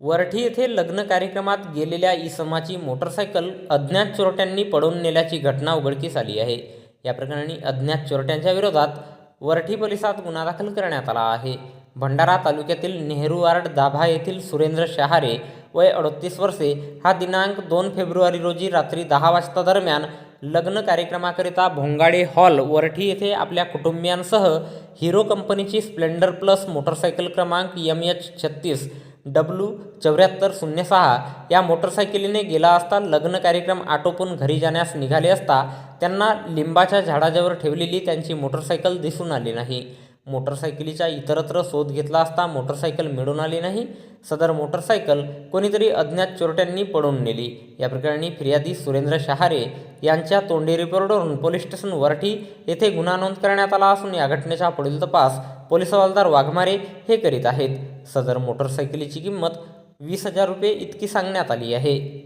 वरठी येथे लग्न कार्यक्रमात गेलेल्या इसमाची मोटरसायकल अज्ञात चोरट्यांनी पडून नेल्याची घटना उघडकीस आली आहे. या प्रकरणी अज्ञात चोरट्यांच्या विरोधात वरठी पोलिसात गुन्हा दाखल करण्यात आला आहे. भंडारा तालुक्यातील नेहरू वार्ड दाभा येथील सुरेंद्र शहारे वय अडतीस वर्षे हा दिनांक दोन फेब्रुवारी रोजी रात्री दहा वाजता दरम्यान लग्न कार्यक्रमाकरिता भोंगाडे हॉल वरठी येथे आपल्या कुटुंबियांसह हिरो कंपनीची स्प्लेंडर प्लस मोटरसायकल क्रमांक एम एच छत्तीस डब्ल्यू चौऱ्याहत्तर शून्य सहा या मोटरसायकलीने गेला असता लग्न कार्यक्रम आटोपून घरी जाण्यास निघाले असता त्यांना लिंबाच्या झाडाजवळ ठेवलेली त्यांची मोटरसायकल दिसून आली नाही. मोटरसायकलीचा इतरत्र शोध घेतला असता मोटरसायकल मिळून आली नाही. सदर मोटरसायकल कोणीतरी अज्ञात चोरट्यांनी पळून नेली. या प्रकरणी फिर्यादी सुरेंद्र शहारे यांच्या तोंडी रिपोर्टवरून पोलीस स्टेशन वरठी येथे गुन्हा नोंद करण्यात आला असून या घटनेचा पुढील तपास पोलीस हवालदार वाघमारे हे करीत आहेत. सदर मोटरसायकलीची किंमत वीस हजार रुपये इतकी सांगण्यात आली आहे.